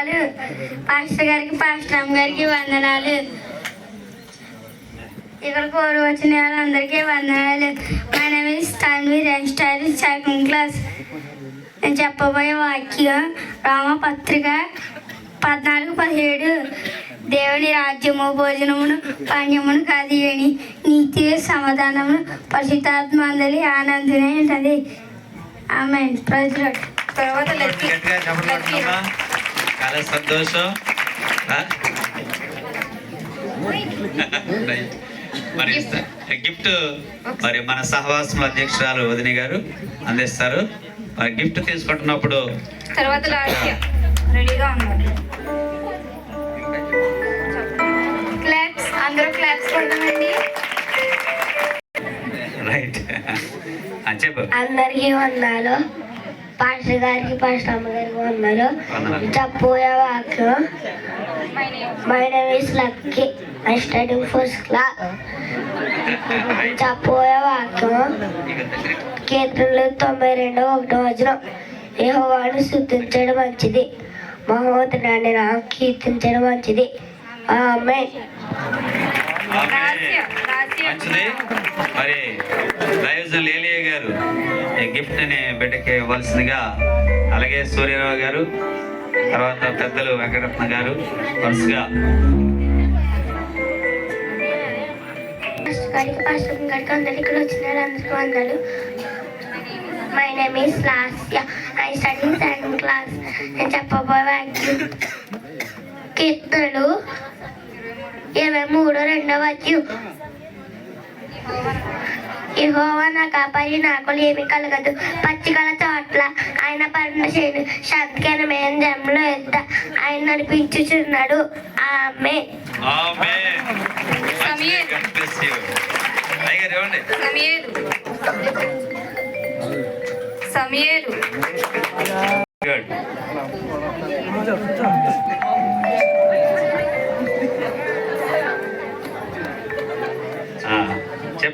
వందనాలు. పాస్టర్ గారికి పాస్టర్ గారికి వందనాలు. ఇక్కడ కోరు వచ్చిన వాళ్ళందరికీ వందనాలు. మా name is Tanvir style second class. నేను చెప్పబోయే వాక్యం రామపత్రిక పద్నాలుగు పదిహేడు. దేవుని రాజ్యము భోజనమును పాణ్యమును కాదియని నీతి సమాధానమును పరిశుద్ధాత్మ అందరి ఆనందనే ఉంటుంది ఆమె ప్రజలు తర్వాత చాలా సంతోషం. మరి గిఫ్ట్ మరి మన సహవాసం అధ్యక్షురాలు వదిన గారు అందిస్తారు. మరి గిఫ్ట్ తీసుకుంటున్నప్పుడు తర్వాత లాస్య రెడీగా ఉన్నారు. క్లాప్స్ అందరూ క్లాప్స్ కొడదామండి రైట్. చెప్పు. అందరికీ వందాలు. పాస్టర్ గారికి పాస్టర్ అమ్మగారికి గారికి చెప్పబోయే వాక్యం. My name is Lucky I study first class చెప్పబోయే వాక్యం. ఇక కీర్తనలు తొంభై రెండు ఒకటో వచనం. యెహోవాను శుద్ధించడం మంచిది. మహోదరాన్ని నాకు కీర్తించడం మంచిది. ఆమె మంచిది. మరి దైవజన్ లేలియ గారు. ఈ గిఫ్ట్ని బిడ్డకి ఇవ్వాల్సిందిగా అలాగే సూర్యరావు గారు తర్వాత పెద్దలు వెంకటరత్న గారు వరుసగా. పాస్టర్ గారికి అందరు ఇక్కడ వచ్చినారు అందరికి వందలు my name is Lasya I study second class నేను చెప్పబోయే కీర్తనలు ఇరవై మూడు రెండవ వాక్యం యెహోవా నా కాపరి నాకు ఏమి కలగదు. పచ్చికల చోట్ల ఆయన పర్ణశేను శాంతికరమైన జమ్లో ఎద్ద ఆయన నడిపించుచున్నాడు. ఆమె ఆమేన్.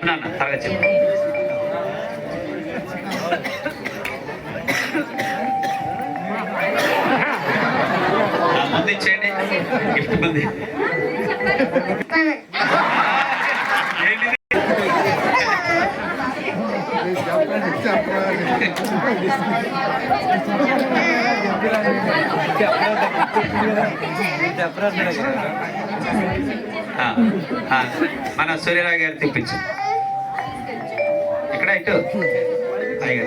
నాన్న త్వరగా చెప్పు. ముందు ఇచ్చేయండి. గిఫ్ట్ ముందు. మన సూర్యరావు గారు తెప్పించు ಆಯ್ತು ಹಾಗೆ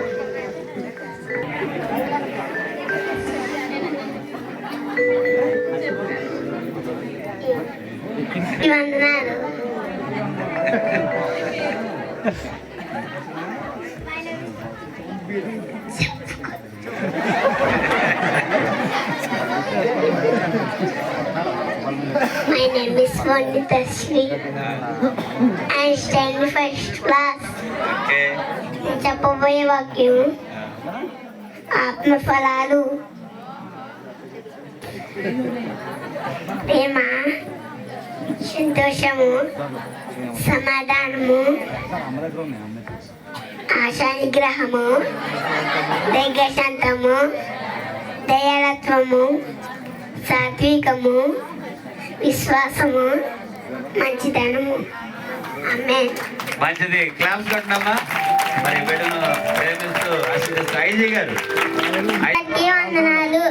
My name is Monica Sweet. I'm staying first class. చెప్పబోయే వాక్యం ఆత్మఫలాలు. ప్రేమ సంతోషము సమాధానము ఆశానిగ్రహము దైర్యశాంతము దయాళత్వము సాత్వికము విశ్వాసము మంచిదనము ఆమె మంచిది. క్లాస్ కొట్టనమ్మా మరి బిడ్డను ప్రేమిస్తూ ఆశీర్వదిస్తూ ఐజీ గారు. వందనాలు.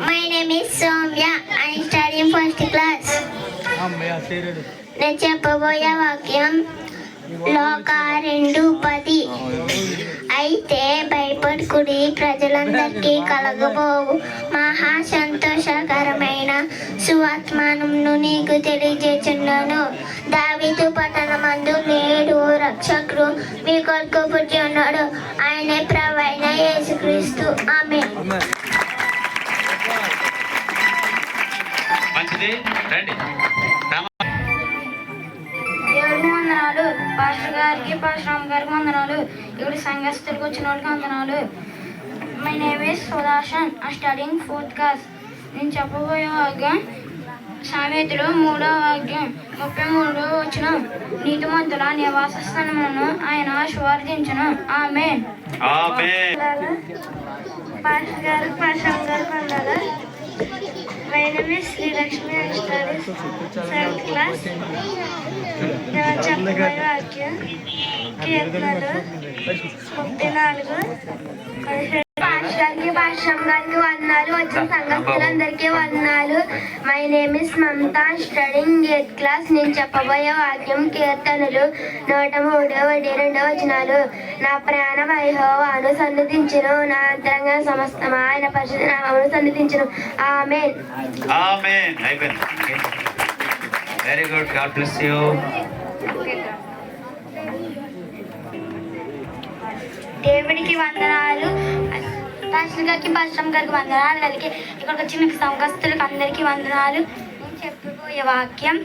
My name is Soumya I study first class నేను చెప్పబోయే వాక్యం లోక రెండు పది అయితే భయపడుకుడి ప్రజలందరికీ కలగబోవు. మహా సంతోషకరమైన సువర్తమానమును నీకు తెలియజేస్తున్నాను దావిదు పట్టణమందు నేడు రక్షకుడు మీ కొరకు పుట్టి ఉన్నాడు. ఆయనే ప్రవైన యేసుక్రీస్తు. ఆమె మంచిది. రండి. పాస్టర్ గారికి పాస్టర్ రామ్ గారికి వందనాలు. ఇక్కడ సంఘస్థులకు వచ్చిన వాళ్ళకి వందనాలు. My name is Sudarshan. I studying fourth class నేను చెప్పబోయే వాక్యం సామెతలు మూడో వాక్యం. ముప్పై మూడో వచ్చిన నీతిమంతుల నివాస స్థలములను ఆయన స్వార్థించను ఆమె పాస్టర్ గారు పాస్టర్ గారు వందనాలు. My name is Srilakshmi and studies seventh class నేను చెప్పబోయే వాక్యం కీర్తనలు ముప్పై నాలుగు పదిహేడు పాస్టర్కి పాస్టర్ గారికి వందనాలు వచ్చిన సంఘస్థులందరికీ వందనాలు. My name is Mamata studying eighth class నేను చెప్పబోయే వాక్యం కీర్తనలు నూట మూడు ఒకటి రెండు వచనాలు. నా ప్రాణ వైభవాను సన్నిధించును. నా అంతరంగ సమస్తమా ఆయన పరిశుద్ధ నామమును సన్నిధించును. ఆమెన్ ఆమేన్ అయిపోయింది very good God bless you దేవుడికి వందనాలు. పాస్టర్ గారికి పాస్టర్ గారికి వందనాలు అలాగే ఇక్కడికి వచ్చిన సంఘస్థులకు అందరికీ వందనాలు. నేను చెప్పబోయే వాక్యం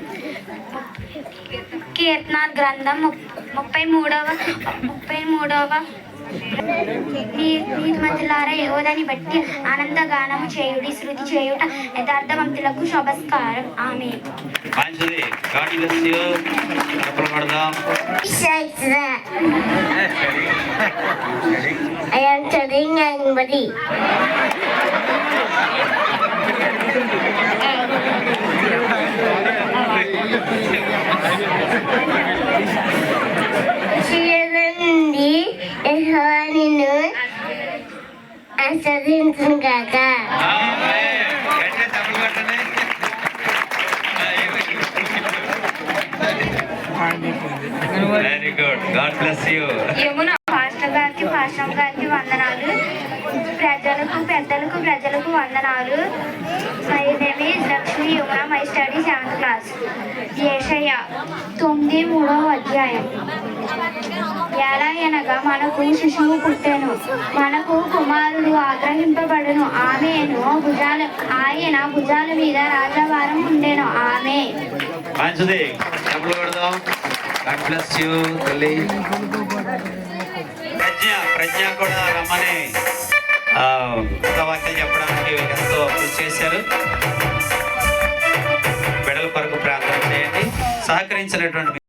కీర్తన గ్రంథం ముప్- ముప్పై మూడవ ముప్పై మూడవ నీతిమంతులారా యహోదాని బట్టి ఆనంద గానము చేయుడి శృతి చేయుట యథార్థవంతులకు శుభస్కారం. ఆమె బ్లెస్ యూ చెప్పలు కొడదాం I am studying anybody. నుండి యెహోవా నిన్ను ఆశ్రదించును గాక ఆమేన్ గట్టిగా చెప్పలు కొట్టండి రాష్ట్రం గారికి వందనాలు. ప్రజలకు పెద్దలకు ప్రజలకు వందనాలు. మై నేమ్ ఈజ్ లక్ష్మి యుమా మై స్టడీ సెవెంత్ క్లాస్ ఏషయ్య తొమ్మిది మూడవ అధ్యాయం. ఎలా అనగా మనకు శిశువు పుట్టెను. మనకు కుమారుడు ఆగ్రహింపబడును. ఆమెను భుజాల ఆయన భుజాల మీద రాజభారం ఉండేను. ఆమె. మంచిది తల్లి ప్రజ్ఞ కూడా రమ్మని ఆ, ఒక వాక్యం చెప్పడానికి ఎంతో కృషి చేశారు. బిడల కొరకు ప్రార్థన చేయండి. సహకరించినటువంటి